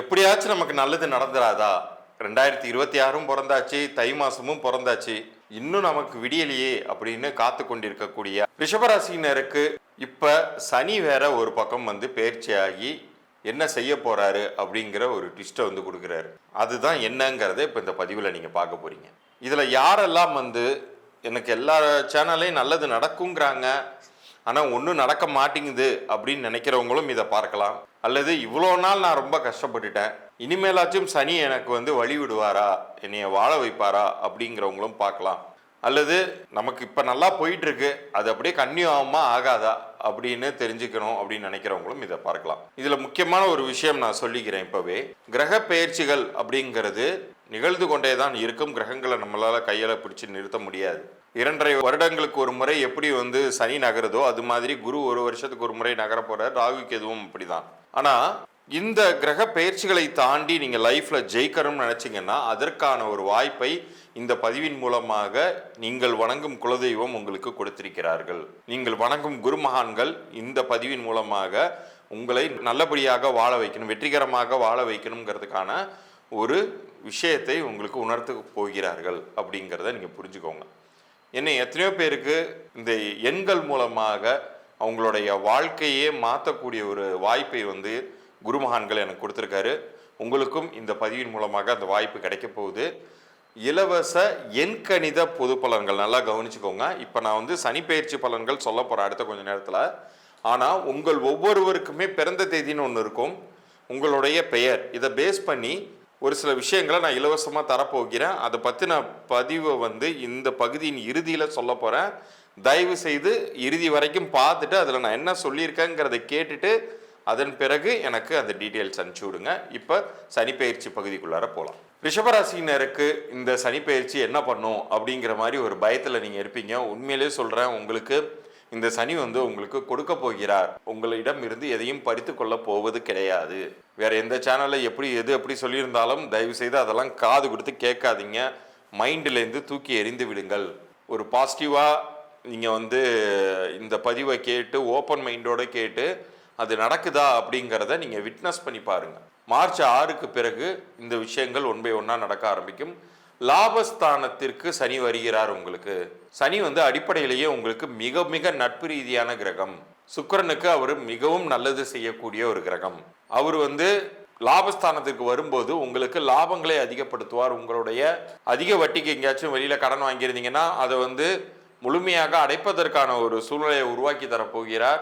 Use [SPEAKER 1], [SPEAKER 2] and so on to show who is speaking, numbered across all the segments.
[SPEAKER 1] எப்படியாச்சும் நமக்கு நல்லது நடந்துராதா? ரெண்டாயிரத்தி இருபத்தி ஆறும் பிறந்தாச்சு தை மாசமும் பிறந்தாச்சு. இன்னும் நமக்கு விடியலையே அப்படின்னு காத்து கொண்டிருக்கக்கூடிய ரிஷபராசினருக்கு இப்ப சனி வேற ஒரு பக்கம் வந்து பயிற்சியாகி என்ன செய்ய போறாரு அப்படிங்கிற ஒரு ட்விஸ்ட்டை வந்து கொடுக்குறாரு. அதுதான் என்னங்கிறத இப்போ இந்த பதிவில் நீங்கள் பார்க்க போறீங்க. இதில் யாரெல்லாம் வந்து எனக்கு எல்லா சேனல்லையும் நல்லது நடக்குங்கிறாங்க ஆனால் ஒன்றும் நடக்க மாட்டேங்குது அப்படின்னு நினைக்கிறவங்களும் இதை பார்க்கலாம். அல்லது இவ்வளோ நாள் நான் ரொம்ப கஷ்டப்பட்டுட்டேன். இனிமேலாச்சும் சனி எனக்கு வந்து வழி விடுவாரா? என்னைய வாழ வைப்பாரா? அப்படிங்கிறவங்களும் பார்க்கலாம். அல்லது நமக்கு இப்போ நல்லா போயிட்டுருக்கு. அது அப்படியே கன்னியூ ஆகுமா ஆகாதா? அப்படின்னு தெரிஞ்சுக்கணும் அப்படின்னு நினைக்கிறவங்களும் இதை பார்க்கலாம். இதில் முக்கியமான ஒரு விஷயம் நான் சொல்லிக்கிறேன் இப்போவே. கிரக பெயர்ச்சிகள் அப்படிங்கிறது நிகழ்ந்து கொண்டே தான் இருக்கும் கிரகங்களை நம்மளால் கையில் பிடிச்சி நிறுத்த முடியாது. இரண்டரை வருடங்களுக்கு ஒரு முறை எப்படி வந்து சனி நகருதோ அது மாதிரி குரு ஒரு வருஷத்துக்கு ஒரு முறை நகர போறார். ராகு கேதுவும் அப்படிதான். ஆனால் இந்த கிரக பயிற்சிகளை தாண்டி நீங்கள் லைஃப்பில் ஜெயிக்கணும்னு நினச்சிங்கன்னா அதற்கான ஒரு வாய்ப்பை இந்த பதிவின் மூலமாக நீங்கள் வணங்கும் குலதெய்வம் உங்களுக்கு கொடுத்திருக்கிறார்கள். நீங்கள் வணங்கும் குருமகான்கள் இந்த பதிவின் மூலமாக உங்களை நல்லபடியாக வாழ வைக்கணும் வெற்றிகரமாக வாழ வைக்கணுங்கிறதுக்கான ஒரு விஷயத்தை உங்களுக்கு உணர்த்த போகிறார்கள் அப்படிங்கிறத நீங்கள் புரிஞ்சுக்கோங்க. என்ன எத்தனையோ பேருக்கு இந்த எண்கள் மூலமாக அவங்களுடைய வாழ்க்கையே மாற்றக்கூடிய ஒரு வாய்ப்பை வந்து குருமகான்கள் எனக்கு கொடுத்துருக்காரு. உங்களுக்கும் இந்த பதிவின் மூலமாக அந்த வாய்ப்பு கிடைக்க போகுது. இலவச எண்கணித பொது பலன்கள் நல்லா கவனிச்சுக்கோங்க. இப்போ நான் வந்து சனிப்பெயர்ச்சி பலன்கள் சொல்ல போகிறேன் அடுத்த கொஞ்ச நேரத்தில். ஆனால் உங்கள் ஒவ்வொருவருக்குமே பிறந்த தேதின்னு ஒன்று இருக்கும். உங்களுடைய பெயர் இதை பேஸ் பண்ணி ஒரு சில விஷயங்களை நான் இலவசமாக தரப்போகிறேன். அதை பற்றின பதிவை வந்து இந்த பகுதியின் இறுதியில் சொல்ல போகிறேன் தயவு செய்து இறுதி வரைக்கும் பார்த்துட்டு அதில் நான் என்ன சொல்லியிருக்கேங்கிறத கேட்டுட்டு அதன் பிறகு எனக்கு அந்த டீட்டெயில்ஸ் அனுப்பிச்சி விடுங்க. இப்போ சனிப்பெயர்ச்சி பகுதிக்குள்ளார போகலாம் ரிஷபராசினருக்கு இந்த சனிப்பெயர்ச்சி என்ன பண்ணும் அப்படிங்கிற மாதிரி ஒரு பயத்தில் நீங்கள் இருப்பீங்க. உண்மையிலே சொல்கிறேன் உங்களுக்கு இந்த சனி வந்து உங்களுக்கு கொடுக்க போகிறார். உங்களிடம் இருந்து எதையும் பறித்து கொள்ள போவது கிடையாது. வேற எந்த சேனல்ல எப்படி எது எப்படி சொல்லியிருந்தாலும் தயவு செய்து அதெல்லாம் காது கொடுத்து கேட்காதீங்க. மைண்ட்லேருந்து தூக்கி எறிந்து விடுங்கள். ஒரு பாசிட்டிவாக நீங்கள் வந்து இந்த பதிவை கேட்டு ஓப்பன் மைண்டோட கேட்டு அது நடக்குதா அப்படிங்கிறத நீங்கள் விட்னஸ் பண்ணி பாருங்க. மார்ச் ஆறுக்கு பிறகு இந்த விஷயங்கள் ஒன் பை ஒன்னாக நடக்க ஆரம்பிக்கும். லாபஸ்தானத்திற்கு சனி வருகிறார் உங்களுக்கு. சனி வந்து அடிப்படையிலேயே உங்களுக்கு மிக மிக நட்பு ரீதியான கிரகம். சுக்கிரனுக்கு அவர் மிகவும் நல்லது செய்யக்கூடிய ஒரு கிரகம். அவர் வந்து லாபஸ்தானத்திற்கு வரும்போது உங்களுக்கு லாபங்களை அதிகப்படுத்துவார். உங்களுடைய அதிக வட்டிக்கு எங்கேயாச்சும் வெளியில் கடன் வாங்கியிருந்தீங்கன்னா அதை வந்து முழுமையாக அடைப்பதற்கான ஒரு சூழ்நிலையை உருவாக்கி தரப்போகிறார்.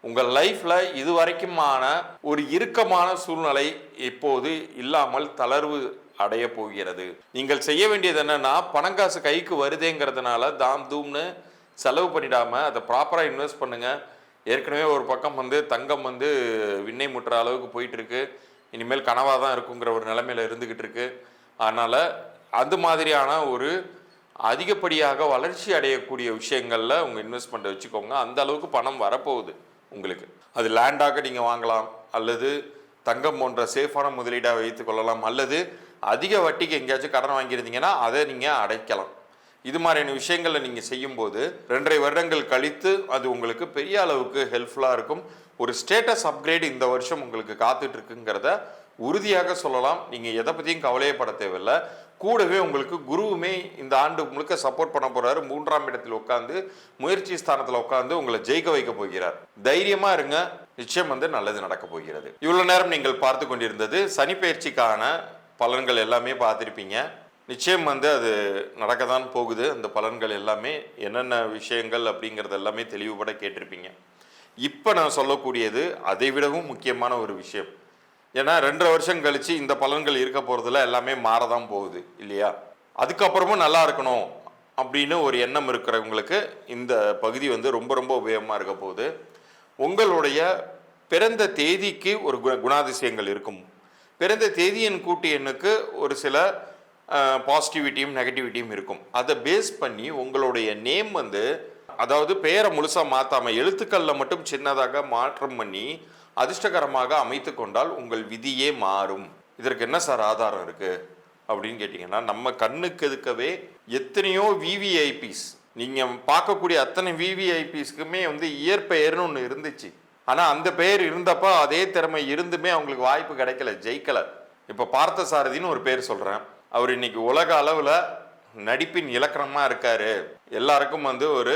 [SPEAKER 1] உங்கள் லைஃப்பில் இதுவரைக்குமான ஒரு இறுக்கமான சூழ்நிலை இப்போது இல்லாமல் தளர்வு அடைய போகிறது. நீங்கள் செய்ய வேண்டியது என்னன்னா பணங்காசு கைக்கு வருதேங்கிறதுனால தாம் தூம்னு செலவு பண்ணிடாம அதை ப்ராப்பராக இன்வெஸ்ட் பண்ணுங்க. ஏற்கனவே ஒரு பக்கம் வந்து தங்கம் வந்து விண்ணை முட்டுற அளவுக்கு போயிட்டு இருக்கு இனிமேல் கனவாக தான் இருக்குங்கிற ஒரு நிலைமையில இருந்துகிட்டு இருக்கு. அதனால அது மாதிரியான ஒரு அதிகப்படியாக வளர்ச்சி அடையக்கூடிய விஷயங்களில் உங்கள் இன்வெஸ்ட்மெண்ட்டை வச்சுக்கோங்க. அந்த அளவுக்கு பணம் வரப்போகுது உங்களுக்கு. அது லேண்டாக நீங்கள் வாங்கலாம். அல்லது தங்கம் போன்ற சேஃபான முதலீடாக வைத்து கொள்ளலாம். அல்லது அதிக வட்டிக்கு எங்கேயாச்சும் கடன் வாங்கியிருந்தீங்கன்னா அதை நீங்கள் அடைக்கலாம். இது மாதிரியான விஷயங்களை நீங்கள் செய்யும்போது ரெண்டரை வருடங்கள் கழித்து அது உங்களுக்கு பெரிய அளவுக்கு ஹெல்ப்ஃபுல்லாக இருக்கும். ஒரு ஸ்டேட்டஸ் அப்கிரேட் இந்த வருஷம் உங்களுக்கு காத்துட்டு இருக்குங்கிறத உறுதியாக சொல்லலாம். நீங்கள் எதை பற்றியும் கவலையப்பட தேவையில்லை. கூடவே உங்களுக்கு குருவுமே இந்த ஆண்டு முழுக்க சப்போர்ட் பண்ண போகிறாரு மூன்றாம் இடத்தில் உட்காந்து முயற்சி ஸ்தானத்தில் உட்காந்து உங்களை ஜெயிக்க வைக்க போகிறார். தைரியமாக இருங்க. நிச்சயம் வந்து நல்லது நடக்க போகிறது. இவ்வளோ நேரம் நீங்கள் பார்த்து கொண்டிருந்தது சனி பயிற்சிக்கான பலன்கள் எல்லாமே பார்த்துருப்பீங்க. நிச்சயம் வந்து அது நடக்க தான் போகுது. அந்த பலன்கள் எல்லாமே என்னென்ன விஷயங்கள் அப்படிங்கிறது எல்லாமே தெளிவுபட கேட்டிருப்பீங்க. இப்போ நான் சொல்லக்கூடியது அதை விடவும் முக்கியமான ஒரு விஷயம். ஏன்னா ரெண்டரை வருஷம் கழிச்சு இந்த பலன்கள் இருக்க போகிறதுல எல்லாமே மாறதான் போகுது இல்லையா? அதுக்கப்புறமும் நல்லா இருக்கணும் அப்படின்னு ஒரு எண்ணம் இருக்கிறவங்களுக்கு இந்த பகுதி வந்து ரொம்ப ரொம்ப உபயோகமாக இருக்க போகுது. உங்களுடைய பிறந்த தேதிக்கு ஒரு குண குணாதிசயங்கள் இருக்கும். பிறந்த தேதியின் கூட்டு எண்ணுக்கு ஒரு சில பாசிட்டிவிட்டியும் நெகட்டிவிட்டியும் இருக்கும். அதை பேஸ் பண்ணி உங்களுடைய நேம் வந்து அதாவது பெயரை முழுசாக மாற்றாமல் எழுத்துக்களில் மட்டும் சின்னதாக மாற்றம் பண்ணி அதிர்ஷ்டகரமாக அமைத்து கொண்டால் உங்கள் விதியே மாறும். இதற்கு என்ன சார் ஆதாரம் இருக்குது அப்படின்னு கேட்டிங்கன்னா நம்ம கண்ணுக்கு எதுக்கவே எத்தனையோ விவிஐபிஸ் நீங்கள் பார்க்கக்கூடிய அத்தனை விவிஐபிஸ்க்குமே வந்து இயற்பெயர்னு ஒன்று இருந்துச்சு. ஆனால் அந்த பெயர் இருந்தப்போ அதே திறமை இருந்துமே அவங்களுக்கு வாய்ப்பு கிடைக்கல ஜெயிக்கல. இப்போ பார்த்தசாரதின்னு ஒரு பேர் சொல்கிறேன் அவர் இன்னைக்கு உலக அளவில் நடிப்பின் இலக்கணமாக இருக்கார். எல்லாருக்கும் வந்து ஒரு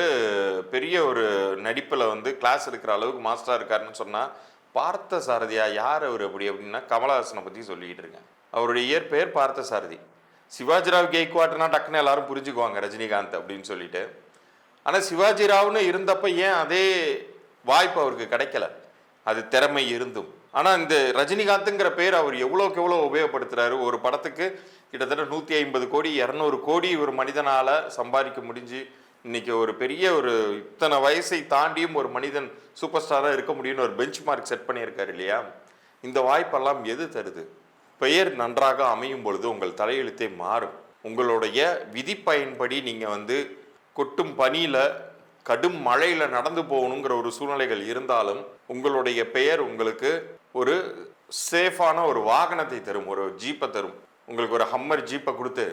[SPEAKER 1] பெரிய ஒரு நடிப்பில் வந்து கிளாஸ் எடுக்கிற அளவுக்கு மாஸ்டராக இருக்காருன்னு சொன்னால் பார்த்த சாரதியா யார் அவர் அப்படி அப்படின்னா கமலஹாசனை பற்றி சொல்லிக்கிட்டு இருக்கேன். அவருடைய இயற்பெயர் பார்த்த சாரதி சிவாஜிராவ் கெய்க்வாட்னா டக்குன்னு எல்லாரும் புரிஞ்சுக்குவாங்க ரஜினிகாந்த் அப்படின்னு சொல்லிட்டு. ஆனால் சிவாஜிராவ்னு இருந்தப்போ இருந்தப்ப ஏன் அதே வாய்ப்பு அவருக்கு கிடைக்கல. அது திறமை இருந்தும். ஆனால் இந்த ரஜினிகாந்த்ங்கிற பேர் அவர் எவ்வளோக்கு எவ்வளோ உபயோகப்படுத்துறாரு? ஒரு படத்துக்கு கிட்டத்தட்ட நூற்றி ஐம்பது கோடி இரநூறு கோடி ஒரு மனிதனால் சம்பாதிக்க முடிஞ்சு இன்னைக்கு ஒரு பெரிய ஒரு இத்தனை வயசை தாண்டியும் ஒரு மனிதன் சூப்பர் ஸ்டாராக இருக்க முடியும்னு ஒரு பெஞ்ச் மார்க் செட் பண்ணியிருக்காரு இல்லையா? இந்த வாய்ப்பெல்லாம் எது தருது? பெயர் நன்றாக அமையும் பொழுது உங்கள் தலையெழுத்தே மாறும். உங்களுடைய விதி பயன்படி நீங்கள் வந்து கொட்டும் பணியில் கடும் மழையில் நடந்து போகணுங்கிற ஒரு சூழ்நிலைகள் இருந்தாலும் உங்களுடைய பெயர் உங்களுக்கு ஒரு சேஃபான ஒரு வாகனத்தை தரும் ஒரு ஜீப்பை தரும். உங்களுக்கு ஒரு ஹம்மர் ஜீப்பை கொடுத்து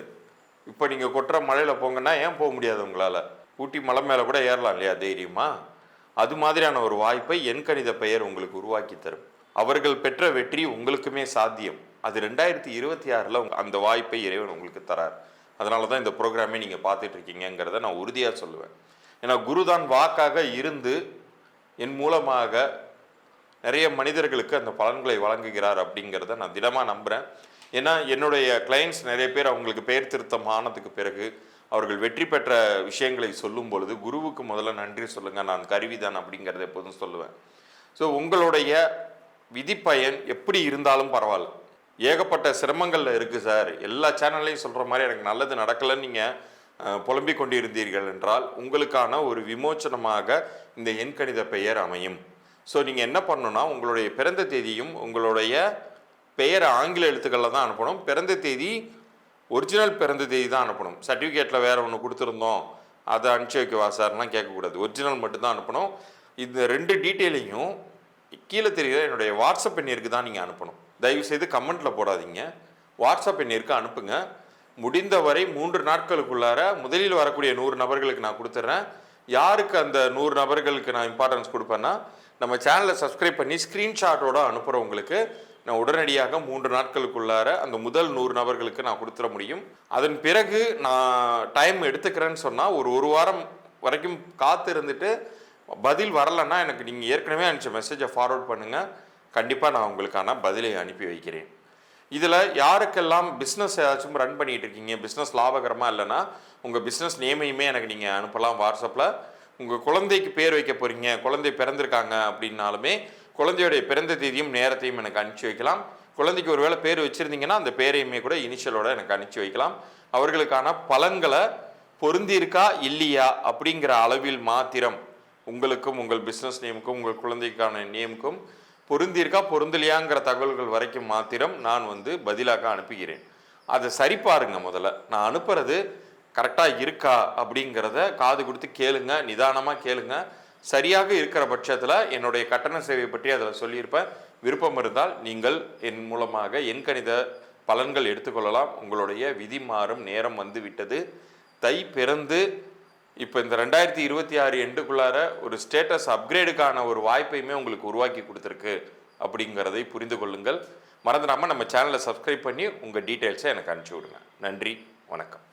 [SPEAKER 1] இப்போ நீங்கள் கொட்டுற மழையில் போங்கன்னா ஏன் போக முடியாது உங்களால்? ஊட்டி மலை மேலே கூட ஏறலாம் இல்லையா தைரியமா? அது மாதிரியான ஒரு வாய்ப்பை எண்கணித பெயர் உங்களுக்கு உருவாக்கி தரும். அவர்கள் பெற்ற வெற்றி உங்களுக்குமே சாத்தியம். அது ரெண்டாயிரத்தி இருபத்தி ஆறில் அந்த வாய்ப்பை இறைவன் உங்களுக்கு தரார். அதனால தான் இந்த ப்ரோக்ராமே நீங்கள் பார்த்துட்ருக்கீங்கிறத நான் உறுதியாக சொல்லுவேன். ஏன்னா குருதான் வாக்காக இருந்து என் மூலமாக நிறைய மனிதர்களுக்கு அந்த பலன்களை வழங்குகிறார் அப்படிங்கிறத நான் தினமாக நம்புகிறேன் ஏன்னா என்னுடைய கிளைண்ட்ஸ் நிறைய பேர் அவங்களுக்கு பெயர் திருத்தம் ஆனதுக்கு பிறகு அவர்கள் வெற்றி பெற்ற விஷயங்களை சொல்லும் பொழுது குருவுக்கு முதல்ல நன்றி சொல்லுங்கள் நான் கருவிதான் அப்படிங்கிறத எப்போதும் சொல்லுவேன். ஸோ உங்களுடைய விதிப்பயன் எப்படி இருந்தாலும் பரவாயில்ல. ஏகப்பட்ட சிரமங்களில் இருக்குது சார். எல்லா சேனல்லையும் சொல்கிற மாதிரி எனக்கு நல்லது நடக்கலைன்னு நீங்கள் புலம்பிக் கொண்டிருந்தீர்கள் என்றால் உங்களுக்கான ஒரு விமோச்சனமாக இந்த எண்கணித பெயர் அமையும். ஸோ நீங்கள் என்ன பண்ணணும்னா உங்களுடைய பிறந்த தேதியும் உங்களுடைய பெயரை ஆங்கில எழுத்துக்களில் தான் அனுப்பணும். பிறந்த தேதி ஒரிஜினல் பிறந்த தேதி தான் அனுப்பணும். சர்டிஃபிகேட்டில் வேறு ஒன்று கொடுத்துருந்தோம். அதை அனுப்பிச்சி வைக்கவா சார்லாம் கேட்கக்கூடாது. ஒரிஜினல் மட்டும்தான் அனுப்பணும். இந்த ரெண்டு டீட்டெயிலையும் கீழே தெரிகிற என்னுடைய வாட்ஸ்அப் எண்ணிற்கு தான் நீங்கள் அனுப்பணும். தயவுசெய்து கமெண்ட்டில் போடாதீங்க. வாட்ஸ்அப் எண்ணிற்கு அனுப்புங்க. முடிந்தவரை மூன்று நாட்களுக்குள்ளார முதலில் வரக்கூடிய நூறு நபர்களுக்கு நான் கொடுத்துட்றேன் யாருக்கு அந்த நூறு நபர்களுக்கு நான் இம்பார்ட்டன்ஸ் கொடுப்பேன்னா நம்ம சேனலை சப்ஸ்கிரைப் பண்ணி ஸ்க்ரீன்ஷாட்டோட அனுப்புகிறவங்களுக்கு நான் உடனடியாக மூன்று நாட்களுக்குள்ளார அந்த முதல் நூறு நபர்களுக்கு நான் கொடுத்துட முடியும். அதன் பிறகு நான் டைம் எடுத்துக்கிறேன்னு சொன்னால் ஒரு ஒரு வாரம் வரைக்கும் காத்து இருந்துட்டு பதில் வரலைன்னா எனக்கு நீங்கள் ஏற்கனவே அனுப்பிச்ச மெசேஜை ஃபார்வர்ட் பண்ணுங்கள் கண்டிப்பாக நான் உங்களுக்கான பதிலை அனுப்பி வைக்கிறேன். இதில் யாருக்கெல்லாம் பிஸ்னஸ் ஏதாச்சும் ரன் பண்ணிகிட்டு இருக்கீங்க பிஸ்னஸ் லாபகரமாக இல்லைன்னா உங்கள் பிஸ்னஸ் நேமையுமே எனக்கு நீங்கள் அனுப்பலாம் வாட்ஸ்அப்பில் உங்கள் குழந்தைக்கு பேர் வைக்க போகிறீங்க குழந்தை பிறந்திருக்காங்க அப்படின்னாலுமே குழந்தையுடைய பிறந்த தேதியும் நேரத்தையும் எனக்கு அனுப்பிச்சி வைக்கலாம். குழந்தைக்கு ஒரு வேளை பேர் வச்சுருந்தீங்கன்னா அந்த பேரையுமே கூட இனிஷியலோட எனக்கு அனுப்பிச்சி வைக்கலாம். அவர்களுக்கான பலன்களை பொருந்திருக்கா இல்லையா அப்படிங்கிற அளவில் மாத்திரம் உங்களுக்கும் உங்கள் பிஸ்னஸ் நேமுக்கும் உங்கள் குழந்தைக்கான நேமுக்கும் பொருந்திருக்கா பொருந்தலையாங்கிற தகவல்கள் வரைக்கும் மாத்திரம் நான் வந்து பதிலாக அனுப்புகிறேன். அதை சரிபாருங்க முதல்ல. நான் அனுப்புறது கரெக்டாக இருக்கா அப்படிங்கிறத காது கொடுத்து கேளுங்க நிதானமாக கேளுங்க. சரியாக இருக்கிற பட்சத்தில் என்னுடைய கட்டண சேவை பற்றி அதில் சொல்லியிருப்பேன். விருப்பம் இருந்தால் நீங்கள் என் மூலமாக என் கணித பலன்கள் எடுத்துக்கொள்ளலாம். உங்களுடைய விதி மாறும் நேரம் வந்துவிட்டது தை பிறந்து இப்போ இந்த ரெண்டாயிரத்தி இருபத்தி ஆறு எண்டுக்குள்ளார ஒரு ஸ்டேட்டஸ் அப்கிரேடுக்கான ஒரு வாய்ப்பையுமே உங்களுக்கு உருவாக்கி கொடுத்துருக்கு அப்படிங்கிறதை புரிந்து கொள்ளுங்கள். மறந்துடாமல் நம்ம சேனலை சப்ஸ்கிரைப் பண்ணி உங்கள் டீட்டெயில்ஸை எனக்கு அனுப்பிச்சி விடுங்க. நன்றி வணக்கம்.